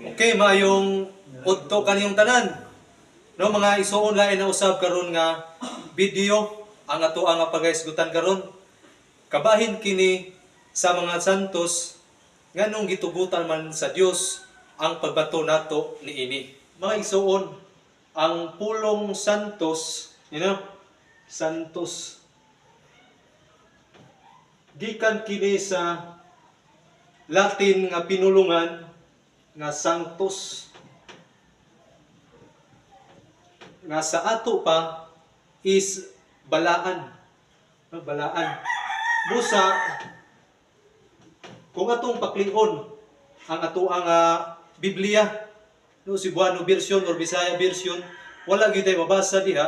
Okay, maayong udto kaniyong tanan. No mga isuon lain na usab karon nga video ang ato ang pagaisgutan karon. Kabahin kini sa mga santos nganong gitugutan man sa Dios ang pagbato nato niini. Mga isuon ang pulong santos, you know, santos gikan kini sa Latin nga pinulungan nga sanctus. Nga sa ato pa is balaan. Balaan. Busa kung atong paklingon ang ato ang ah, Biblia no Cebuano version or Bisaya version wala gyud tay mabasa diha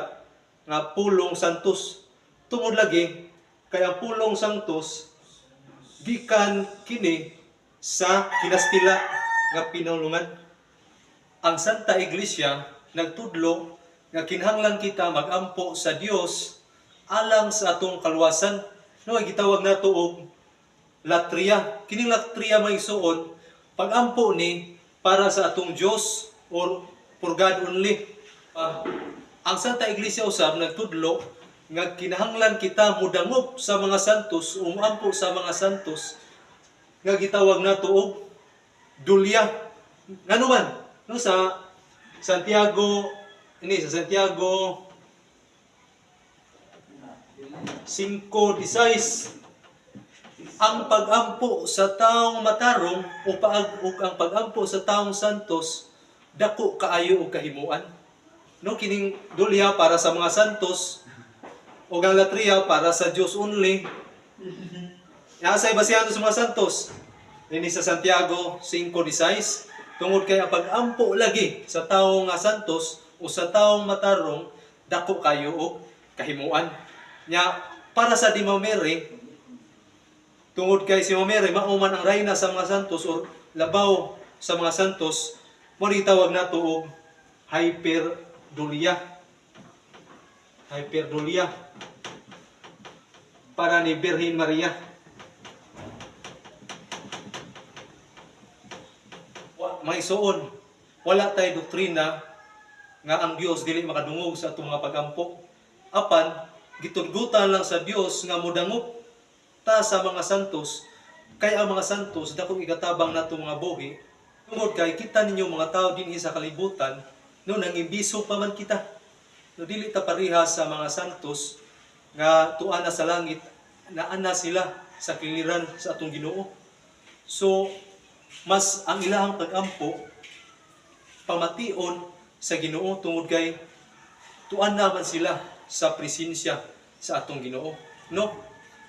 nga pulong santos tungod lagi kay ang pulong santos gikan kini sa kinastila nga pinulungan. Ang Santa Iglesia nagtudlo nga kinahanglan kita magampo sa Dios alang sa atong kaluwasan. No, gitawag nato og latria. Kining latria may isuon pagampo ni para sa atong Dios or for God only. Ah, ang Santa Iglesia usab nagtudlo nga kinahanglan kita mudangop sa mga santos, umampo sa mga santos nga gitawag nato og dulya. Ngano man? No sa Santiago ini sa Santiago 5:16 ang pagampo sa taong matarong o paag ug ang pagampo sa taong santos dako kaayo og kahimuan. No kining dulya para sa mga santos o ang latria para sa Dios only. Nasay basihan sa mga santos. Ini sa Santiago 5:16 tungod kay pag-ampo lagi sa tawo nga santos o sa taong matarong dako kayo og kahimuan. Nya para sa di Mary tungod kay si Mary mauman ang reyna sa mga santos or labaw sa mga santos mo tawag nato og hyperdulia. Hyperdulia para ni Birhen Maria. Wa- May suon, wala tay doktrina nga ang Dios dili makadungog sa atong mga pagampo. Apan gitudgutan lang sa Dios nga modangop ta sa mga santos kay ang mga santos dakong igatabang nato mga buhi tungod kay kita ninyo mga tao dinhi sa kalibutan no nangibiso pa man kita no dili ta pareha sa mga santos nga tuan na sa langit na ana sila sa kiliran sa atong Ginoo. So mas ang ilahang pag-ampo pamation sa Ginoo tungod kay tuan naman sila sa presensya sa atong Ginoo. No,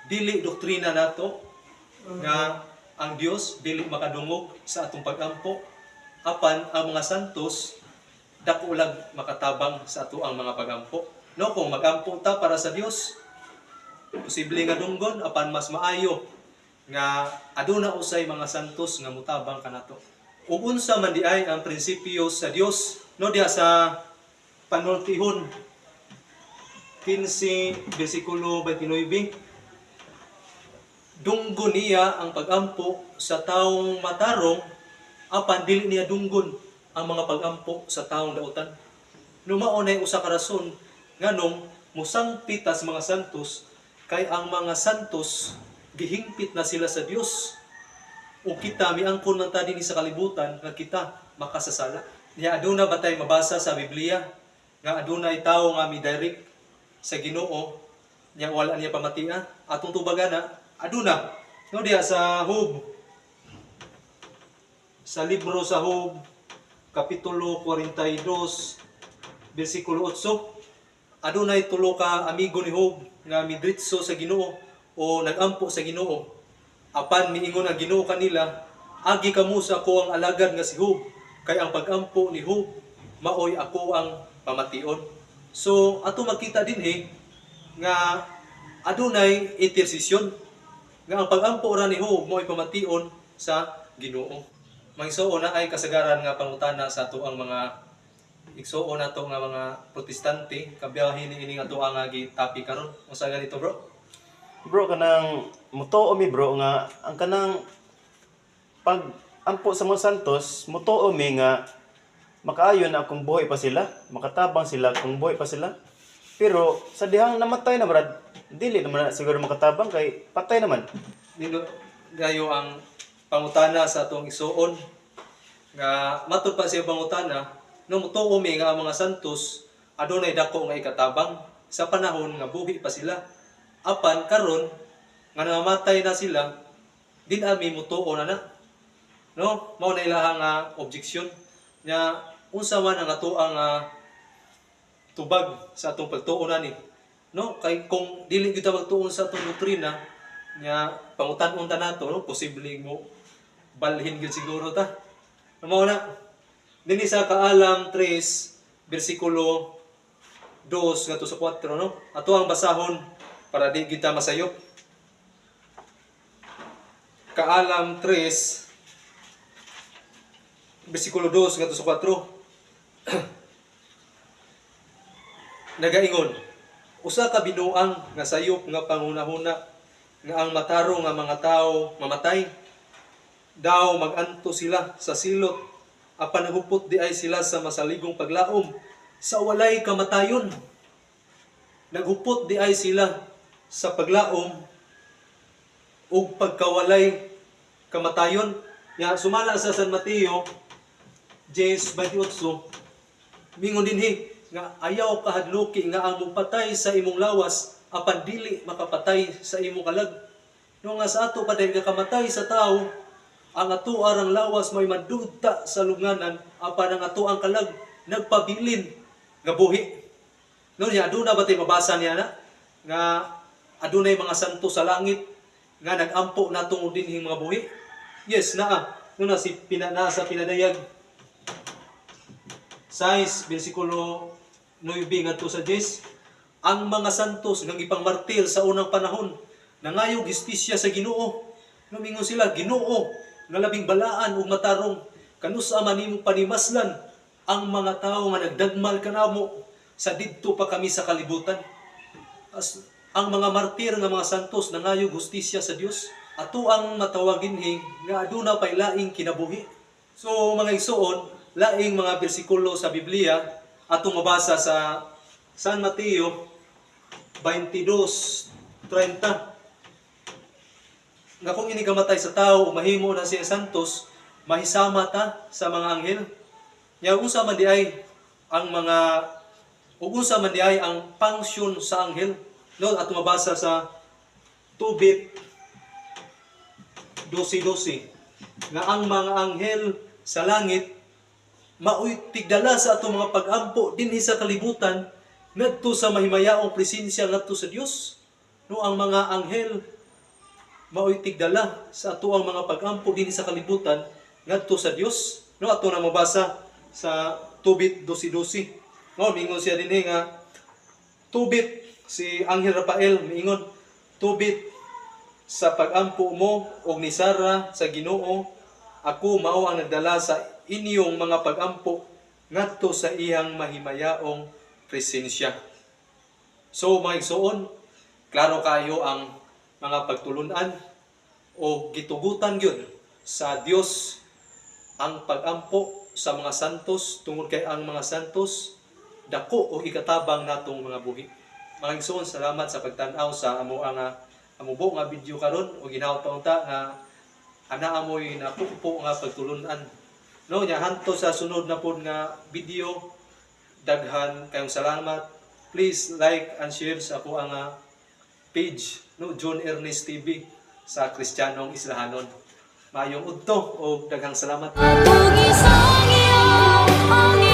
dili doktrina nato nga ang Dios dili makadungog sa atong pag-ampo apan ang mga santos dako ulag makatabang sa ato ang mga pagampo. No, kung magampo ta para sa Dios, posible nga dunggon apan mas maayo nga aduna usay mga santos nga mutabang kanato. Ug unsa man di ay ang prinsipyo sa Dios no diha sa panultihon 15 bersikulo 29 dunggon niya ang pagampo sa taong matarong apan dili niya dunggon ang mga pagampo sa taong dautan. Numao na usa ka rason nganong musangpit tas mga santos kay ang mga santos gihingpit na sila sa Dios. O kita miangkon man ta dinhi sa kalibutan nga kita makasasala. Niya aduna ba tay mabasa sa Biblia? Nga adunay tawo nga midirect sa Ginoo nya wala niya pamatia atong tubagana aduna. No diha sa Hub. Sa libro sa Hub kapitulo 42 bersikulo 8 adunay tulo ka amigo ni Hub nga midritso sa Ginoo o nagampo sa Ginoo apan miingon ang Ginoo kanila agi kamo sa ako ang alagad nga si Hub kay ang pagampo ni Hub maoy ako ang pamation so ato makita din eh nga adunay intersesyon nga ang pagampo ra ni Hub maoy pamation sa Ginoo. Mangsuo na ay kasagaran nga pangutana sa ato ang mga igsuo na to nga mga protestante kabiyahin ni ini nga to ang gitapi karon. Unsa ganito bro Bro, kanang mutuo mi bro nga ang kanang pag ampo sa mga santos mutuo mi nga makaayon na kung buhay pa sila, makatabang sila kung buhay pa sila. Pero sa dihang namatay na brad, dili naman na siguro makatabang kay patay naman. nino gayo ang pangutana sa atong isuon nga matud pa siya pangutana nung mutuo mi nga ang mga santos adunay dako nga ikatabang sa panahon nga buhi pa sila apan karon nga namamatay na sila din ami mutuo na na. No? Mao na ilahang nga objection nya unsa man ang ato ang ah, tubag sa atong pagtuo na ni. No? Kay kung dili kita magtuon sa atong doktrina nya pangutan-on ta nato no? Posible mo balhin gyud siguro ta. Mao na. Dinhi sa kaalam 3 bersikulo 2 ngadto sa 4 no? Ato ang basahon para di kita masayop. Kaalam 3 bersikulo 2 ngadto sa 4 nagaingon usa ka binuang nga sayop nga pangunahuna nga ang mataro nga mga tao mamatay? Daw maganto sila sa silot apan nagupot di ay sila sa masaligong paglaom. Sa walay kamatayon naghupot di ay sila sa paglaom ug pagkawalay kamatayon ya sumala sa San Mateo 10:28 mingon dinhi nga ayaw kahadluki nga ang mupatay sa imong lawas apan dili makapatay sa imong kalag. No nga sa ato pa dahil kamatay sa tao ang ato arang lawas may madugta sa lunganan apan ang ato ang kalag nagpabilin nga buhi. No niya aduna ba tay mabasa niya na? Nga adunay mga santo sa langit nga nagampo natong dinhing mga buhi? Yes naa. No na si pina, naa sa pinadayag. 6 bersikulo 9 ngadto sa 10 ang mga santos nga gipangmartir sa unang panahon nangayog justisya sa Ginoo. Numingon sila Ginoo nga labing balaan ug matarong kanusa man nimo panimaslan ang mga tawo nga nagdagmal kanamo sa didto pa kami sa kalibutan. As, ang mga martir nga mga santos nangayog justisya sa Dios ato ang matawagin hing nga aduna pay laing kinabuhi. So mga igsoon laing mga bersikulo sa Biblia atong mabasa sa San Mateo 22:30 nga kung ini kamatay sa tao mahimo na siya santos mahisama ta sa mga anghel. Nya unsa man di ay ang mga ug unsa man di ay ang function sa anghel no atong mabasa sa tubit 12:12 nga ang mga anghel sa langit maoy tigdala sa atong mga pag-ampo dinhi sa kalibutan ngadto sa mahimayaong presensya ngadto sa Dios no ang mga anghel maoy tigdala sa ato ang mga pag-ampo dinhi sa kalibutan ngadto sa Dios no ato na mabasa sa tubit 12:12 no mingon siya dinhi nga tubit si Anghel Rafael miingon tubit sa pag-ampo mo og ni Sara sa Ginoo ako mao ang nagdala sa inyong mga pag-ampo ngadto sa iyang mahimayaong presensya. So mga igsoon, klaro kayo ang mga pagtulunan o gitugutan gyud sa Dios ang pag-ampo sa mga santos tungod kay ang mga santos dako o ikatabang natong mga buhi. Mga igsoon, salamat sa pagtan-aw sa amo ang ah, amo buo nga video karon. O ginawat pa unta nga ana amoy napupo nga pagtulunan. No nya hanto sa sunod na pod nga video. Daghan kayong salamat. Please like and share sa ako ang ah, page no John Ernest TV sa Kristiyanong Islahanon. Mayong udto o daghang salamat. Atong isangin